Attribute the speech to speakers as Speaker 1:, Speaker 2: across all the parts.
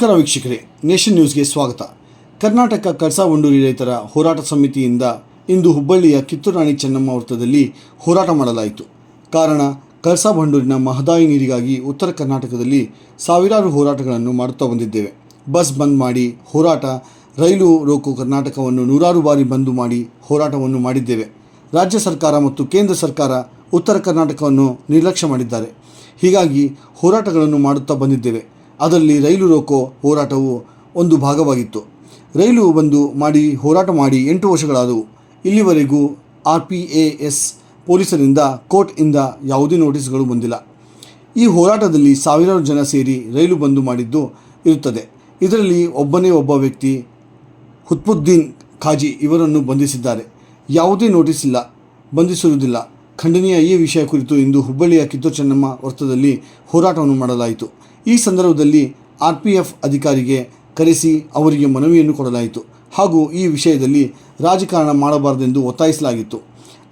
Speaker 1: ನಮಸ್ಕಾರ ವೀಕ್ಷಕರೇ, ನೇಷನ್ ನ್ಯೂಸ್ಗೆ ಸ್ವಾಗತ. ಕರ್ನಾಟಕ ಕಳಸಾ ಬಂಡೂರಿ ರೈತರ ಹೋರಾಟ ಸಮಿತಿಯಿಂದ ಇಂದು ಹುಬ್ಬಳ್ಳಿಯ ಕಿತ್ತೂರು ರಾಣಿ ಚೆನ್ನಮ್ಮ ವೃತ್ತದಲ್ಲಿ ಹೋರಾಟ ಮಾಡಲಾಯಿತು. ಕಾರಣ, ಕಳಸಾ ಬಂಡೂರಿನ ಮಹದಾಯಿ ನೀರಿಗಾಗಿ ಉತ್ತರ ಕರ್ನಾಟಕದಲ್ಲಿ ಸಾವಿರಾರು ಹೋರಾಟಗಳನ್ನು ಮಾಡುತ್ತಾ ಬಂದಿದ್ದೇವೆ. ಬಸ್ ಬಂದ್ ಮಾಡಿ ಹೋರಾಟ, ರೈಲು ರೋಕು ಕರ್ನಾಟಕವನ್ನು ನೂರಾರು ಬಾರಿ ಬಂದು ಮಾಡಿ ಹೋರಾಟವನ್ನು ಮಾಡಿದ್ದೇವೆ. ರಾಜ್ಯ ಸರ್ಕಾರ ಮತ್ತು ಕೇಂದ್ರ ಸರ್ಕಾರ ಉತ್ತರ ಕರ್ನಾಟಕವನ್ನು ನಿರ್ಲಕ್ಷ್ಯ ಮಾಡಿದ್ದಾರೆ. ಹೀಗಾಗಿ ಹೋರಾಟಗಳನ್ನು ಮಾಡುತ್ತಾ ಬಂದಿದ್ದೇವೆ. ಅದರಲ್ಲಿ ರೈಲು ರೋಕೋ ಹೋರಾಟವು ಒಂದು ಭಾಗವಾಗಿತ್ತು. ರೈಲು ಬಂದು ಮಾಡಿ ಹೋರಾಟ ಮಾಡಿ ಎಂಟು ವರ್ಷಗಳಾದವು. ಇಲ್ಲಿವರೆಗೂ ಆರ್ ಪಿ ಎ ಎಸ್ ಪೊಲೀಸರಿಂದ ಕೋರ್ಟ್ನಿಂದ ಯಾವುದೇ ನೋಟಿಸ್ಗಳು ಬಂದಿಲ್ಲ. ಈ ಹೋರಾಟದಲ್ಲಿ ಸಾವಿರಾರು ಜನ ಸೇರಿ ರೈಲು ಬಂದು ಮಾಡಿದ್ದು ಇರುತ್ತದೆ. ಇದರಲ್ಲಿ ಒಬ್ಬನೇ ಒಬ್ಬ ವ್ಯಕ್ತಿ, ಹುತ್ಬುದ್ದೀನ್ ಖಾಜಿ ಇವರನ್ನು ಬಂಧಿಸಿದ್ದಾರೆ. ಯಾವುದೇ ನೋಟಿಸ್ ಇಲ್ಲ ಬಂಧಿಸುವುದಿಲ್ಲ ಖಂಡನೀಯ ಈ ವಿಷಯ ಕುರಿತು ಇಂದು ಹುಬ್ಬಳ್ಳಿಯ ಕಿತ್ತೂರು ಚೆನ್ನಮ್ಮ ವೃತ್ತದಲ್ಲಿ ಹೋರಾಟವನ್ನು ಮಾಡಲಾಯಿತು. ಈ ಸಂದರ್ಭದಲ್ಲಿ ಆರ್ ಪಿ ಎಫ್ ಅಧಿಕಾರಿಗೆ ಕರೆಸಿ ಅವರಿಗೆ ಮನವಿಯನ್ನು ಕೊಡಲಾಯಿತು. ಹಾಗೂ ಈ ವಿಷಯದಲ್ಲಿ ರಾಜಕಾರಣ ಮಾಡಬಾರದೆಂದು ಒತ್ತಾಯಿಸಲಾಗಿತ್ತು.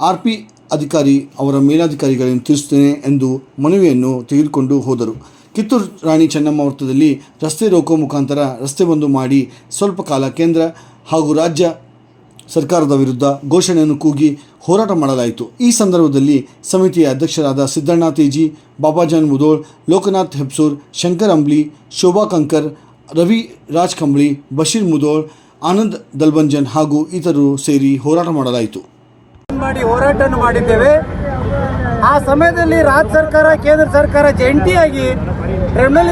Speaker 1: ಆರ್ ಪಿ ಅಧಿಕಾರಿ ಅವರ ಮೇಲಾಧಿಕಾರಿಗಳನ್ನು ತಿಳಿಸುತ್ತೇನೆ ಎಂದು ಮನವಿಯನ್ನು ತೆಗೆದುಕೊಂಡು ಹೋದರು. ಕಿತ್ತೂರು ರಾಣಿ ಚೆನ್ನಮ್ಮ ವೃತ್ತದಲ್ಲಿ ರಸ್ತೆ ರೋಕೋ ಮುಖಾಂತರ ರಸ್ತೆ ಬಂದು ಮಾಡಿ ಸ್ವಲ್ಪ ಕಾಲ ಕೇಂದ್ರ ಹಾಗೂ ರಾಜ್ಯ ಸರ್ಕಾರದ ವಿರುದ್ಧ ಘೋಷಣೆಯನ್ನು ಕೂಗಿ ಹೋರಾಟ ಮಾಡಲಾಯಿತು. ಈ ಸಂದರ್ಭದಲ್ಲಿ ಸಮಿತಿಯ ಅಧ್ಯಕ್ಷರಾದ ಸಿದ್ದಣ್ಣ ತೇಜಿ ಬಾಬಾಜಾನ್ ಮುದೋಳ್, ಲೋಕನಾಥ್ ಹೆಬ್ಸೂರ್, ಶಂಕರ್ ಅಂಬ್ಲಿ, ಶೋಭಾ ಕಂಕರ್, ರವಿ ರಾಜ್ ಕಂಬ್ಳಿ ಬಶೀರ್ ಮುದೋಳ್, ಆನಂದ್ ದಲ್ಬಂಜನ್ ಹಾಗೂ ಇತರರು ಸೇರಿ ಹೋರಾಟ ಮಾಡಲಾಯಿತು.
Speaker 2: ಮಾಡಿ ಹೋರಾಟವನ್ನು ಮಾಡಿದ್ದೇವೆ. ಆ ಸಮಯದಲ್ಲಿ ರಾಜ್ಯ ಸರ್ಕಾರ, ಕೇಂದ್ರ ಸರ್ಕಾರ ಜಂಟಿಯಾಗಿ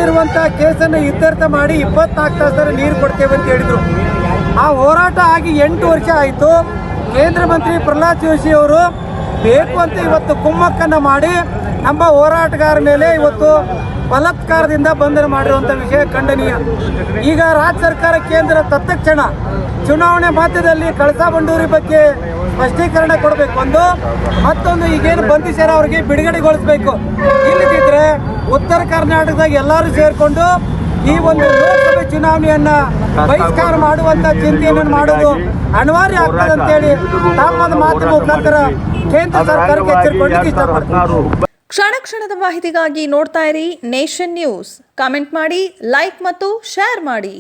Speaker 2: ಇರುವಂತಹ ಕೇಸನ್ನು ಇತ್ಯರ್ಥ ಮಾಡಿ ಇಪ್ಪತ್ನಾಲ್ಕು ತಾಸರ ನೀರು ಕೊಡ್ತೇವೆ ಅಂತ ಹೇಳಿದ್ರು. ಆ ಹೋರಾಟ ಆಗಿ ಎಂಟು ವರ್ಷ ಆಯಿತು. ಕೇಂದ್ರ ಮಂತ್ರಿ ಪ್ರಹ್ಲಾದ್ ಜೋಶಿ ಅವರು ಬೇಕು ಅಂತ ಇವತ್ತು ಕುಮ್ಮಕ್ಕನ್ನು ಮಾಡಿ ನಮ್ಮ ಹೋರಾಟಗಾರ ಮೇಲೆ ಇವತ್ತು ಬಲಾತ್ಕಾರದಿಂದ ಬಂಧನ ಮಾಡಿರುವಂಥ ವಿಷಯ ಖಂಡನೀಯ. ಈಗ ರಾಜ್ಯ ಸರ್ಕಾರ ಕೇಂದ್ರ ತತ್ಕ್ಷಣ ಚುನಾವಣೆ ಮಧ್ಯದಲ್ಲಿ ಕಳಸಾ ಬಂಡೂರಿ ಬಗ್ಗೆ ಸ್ಪಷ್ಟೀಕರಣ ಕೊಡಬೇಕು ಒಂದು. ಮತ್ತೊಂದು ಈಗೇನು ಬಂಧಿಸ್ಯಾರ ಅವ್ರಿಗೆ ಬಿಡುಗಡೆಗೊಳಿಸ್ಬೇಕು. ಇಲ್ಲದಿದ್ದರೆ ಉತ್ತರ ಕರ್ನಾಟಕದಾಗ ಎಲ್ಲರೂ ಸೇರಿಕೊಂಡು ಈ ಒಂದು ಲೋಕಸಭೆ ಚುನಾವಣೆಯನ್ನ ಬಹಿಷ್ಕಾರ ಮಾಡುವಂತ ಚಿಂತೆಯನ್ನು ಮಾಡೋದು ಅನಿವಾರ್ಯ ಆಗ್ತದೆ ಅಂತೇಳಿ ತಮ್ಮದ ಮಾತಿನ ಮುಖಾಂತರ ಕೇಂದ್ರ ಸರ್ಕಾರಕ್ಕೆ ಎಚ್ಚರಿಕೊಳ್ಳಿಕ್ಕೆ ಇಷ್ಟಪಡ್ತಾರೆ
Speaker 3: ಕ್ಷಣ ಕ್ಷಣದ ಮಾಹಿತಿಗಾಗಿ ನೋಡ್ತಾ ಇರಿ ನೇಷನ್ ನ್ಯೂಸ್. ಕಾಮೆಂಟ್ ಮಾಡಿ, ಲೈಕ್ ಮತ್ತು ಶೇರ್ ಮಾಡಿ.